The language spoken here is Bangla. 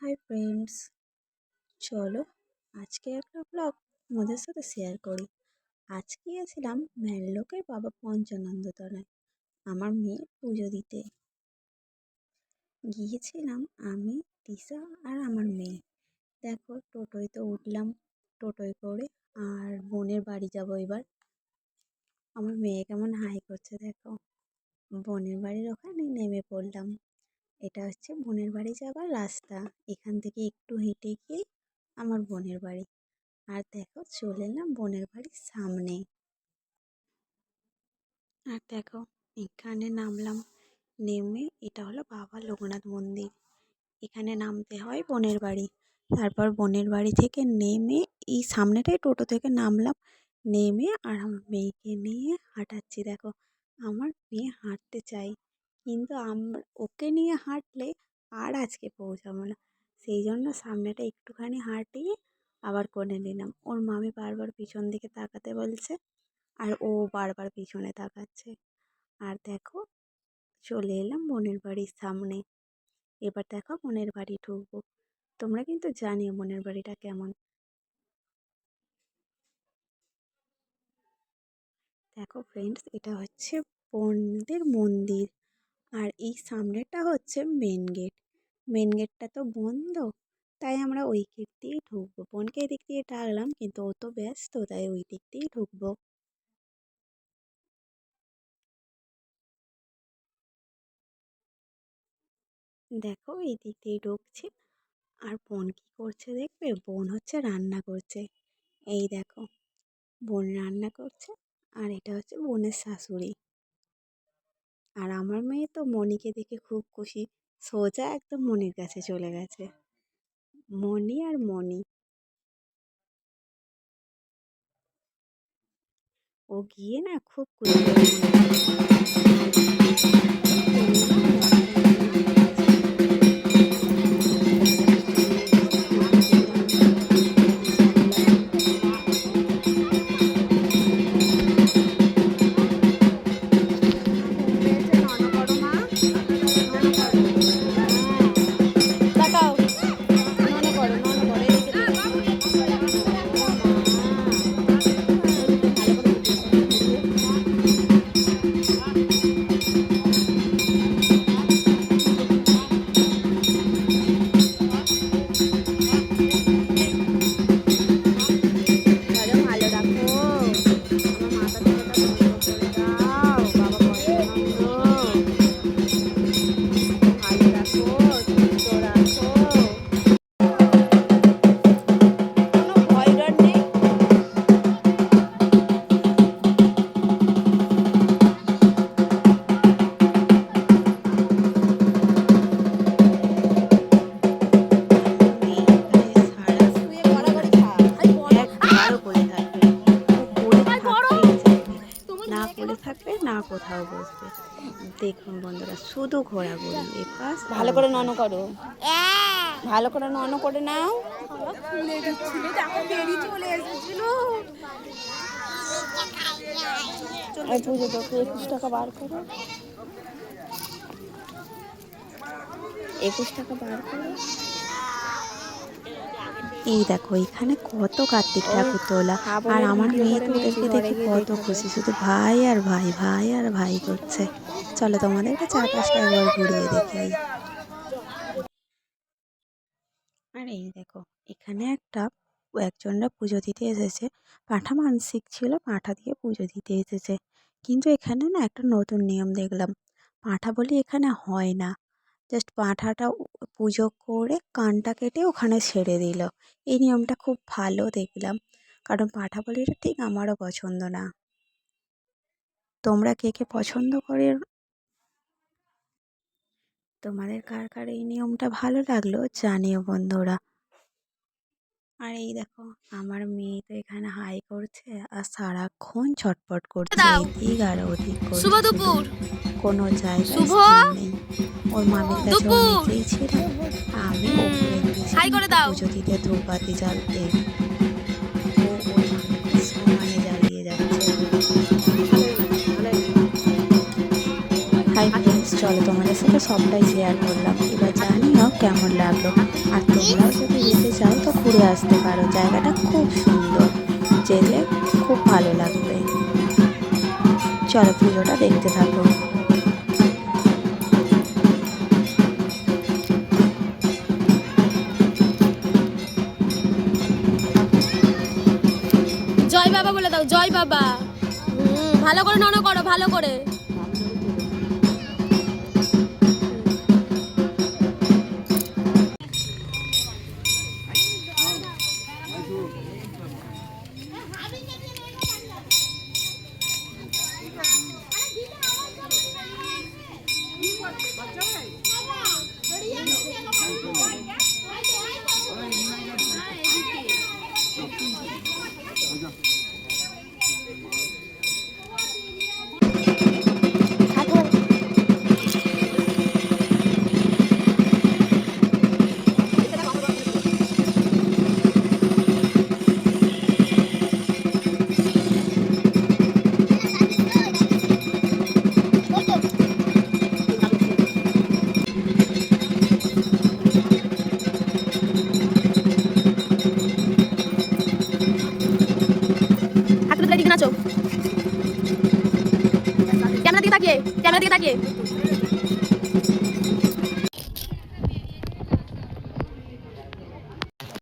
হাই ফ্রেন্ডস চলো আজকে একটা ব্লগ তোমাদের সাথে শেয়ার করি। আজকে গিয়েছিলাম ম্যানলোকের বাবা পঞ্চানন্দতলায়, আমার মেয়ে পুজো দিতে। গিয়েছিলাম আমি দিশা আর আমার মেয়ে। দেখো, টোটোয় তো উঠলাম, টোটোয় করে আর বোনের বাড়ি যাব এবার। আমার মেয়ে কেমন হাই করছে দেখো। বোনের বাড়ির ওখানে নেমে পড়লাম। এটা হচ্ছে বোনের বাড়ি যাওয়ার রাস্তা। এখান থেকে একটু হেঁটে গিয়ে আমার বোনের বাড়ি। আর দেখো, চলে এলাম বোনের বাড়ির সামনে। আর দেখো, এখানে নামলাম। নেমে এটা হলো বাবা লোকনাথ মন্দির। এখানে নামতে হয় বোনের বাড়ি। তারপর বোনের বাড়ি থেকে নেমে এই সামনেটাই টোটো থেকে নামলাম। নেমে আর আমার মেয়েকে নিয়ে হাঁটাচ্ছি। দেখো, আমার মেয়ে হাঁটতে চাই কিন্তু আমরা, ওকে নিয়ে হাঁটলে আর আজকে পৌঁছাবো না। সেই জন্য সামনেটা একটুখানি হাঁটিয়ে আবার কোলে নিলাম। ওর মামি বারবার পিছন দিকে তাকাতে বলছে আর ও বারবার পিছনে তাকাচ্ছে। আর দেখো, চলে এলাম বোনের বাড়ির সামনে। এবার দেখো বোনের বাড়ি ঢুকবো। তোমরা কিন্তু জানিও বোনের বাড়িটা কেমন। দেখো ফ্রেন্ডস এটা হচ্ছে বোনদের মন্দির। আর এই সামনেটা হচ্ছে মেন গেট মেন গেটটা তো বন্ধ, তাই আমরা ওই গেট দিয়েই ঢুকবো। বোনকে এদিক দিয়ে ডাকলাম কিন্তু ও তো ব্যস্ত, তাই ওই দিক দিয়েই ঢুকবো। দেখো, এই দিক দিয়ে ঢুকছে। আর বোন কী করছে দেখবে? বোন হচ্ছে রান্না করছে। এই দেখো, বোন রান্না করছে, আর এটা হচ্ছে বোনের শাশুড়ি। আর আমার মেয়ে তো মণিকে দেখে খুব খুশি। সোজা একদম মনির কাছে চলে গেছে। মণি আর মণি। ও গিয়ে না খুব দেখুন বন্ধুরা শুধু ঘোরাঘুরি এপাশ ভালো করে নন করো। ভালো করে নন করে নাও। পুজো একুশ টাকা বার করো। একুশ টাকা বার করো। এই দেখো এখানে কত কার্তিক ঠাকুর তোলা। আর আমার মেয়ে তো ওদেরকে দেখে কত খুশি শুধু ভাই আর ভাই ভাই আর ভাই করছে। চলো তোমাদেরকে চার পাঁচটা একবার ঘুরিয়ে দেখাই আর এই দেখো এখানে একটা একজনরা পুজো দিতে এসেছে। পাঁঠা মানসিক ছিল পাঁঠা দিয়ে পুজো দিতে এসেছে। কিন্তু এখানে না একটা নতুন নিয়ম দেখলাম। পাঁঠা বলি এখানে হয় না। জাস্ট পাঁঠাটা পুজো করে কানটা কেটে ওখানে ছেড়ে দিল। এই নিয়মটা খুব ভালো দেখলাম। কারণ পাঁঠা বলিটা ঠিক আমারও পছন্দ না। তোমরা কে কে পছন্দ করে? তোমাদের কার কার এই নিয়মটা ভালো লাগল জানিও বন্ধুরা। আর এই দেখো আমার মেয়ে তো এখানে হাই করছে আর সারাক্ষণ ছটপট করছে। এদিক আর ওদিক করছে। শুভ দুপুর। কোনো জায়গায় শুভ নেই ওর মামির কাছে দুপুর। নিজেই ছিল। আমি হাই করে দাও। পুজো দিতে ধূপবাতি জ্বালতে। হাই ফ্রেন্ডস চলো তোমাদের সাথে সবটাই শেয়ার করলাম। এবার জানিও কেমন লাগল। আর তোমরাও যদি যেতে চাও তো ঘুরে আসতে পারো। জায়গাটা খুব সুন্দর। যেতে খুব ভালো লাগবে। চলো পুজোটা দেখতে থাকো। জয় বাবা বলে দাও, জয় বাবা। ভালো করে নন করো, ভালো করে। দিকে তাকিয়ে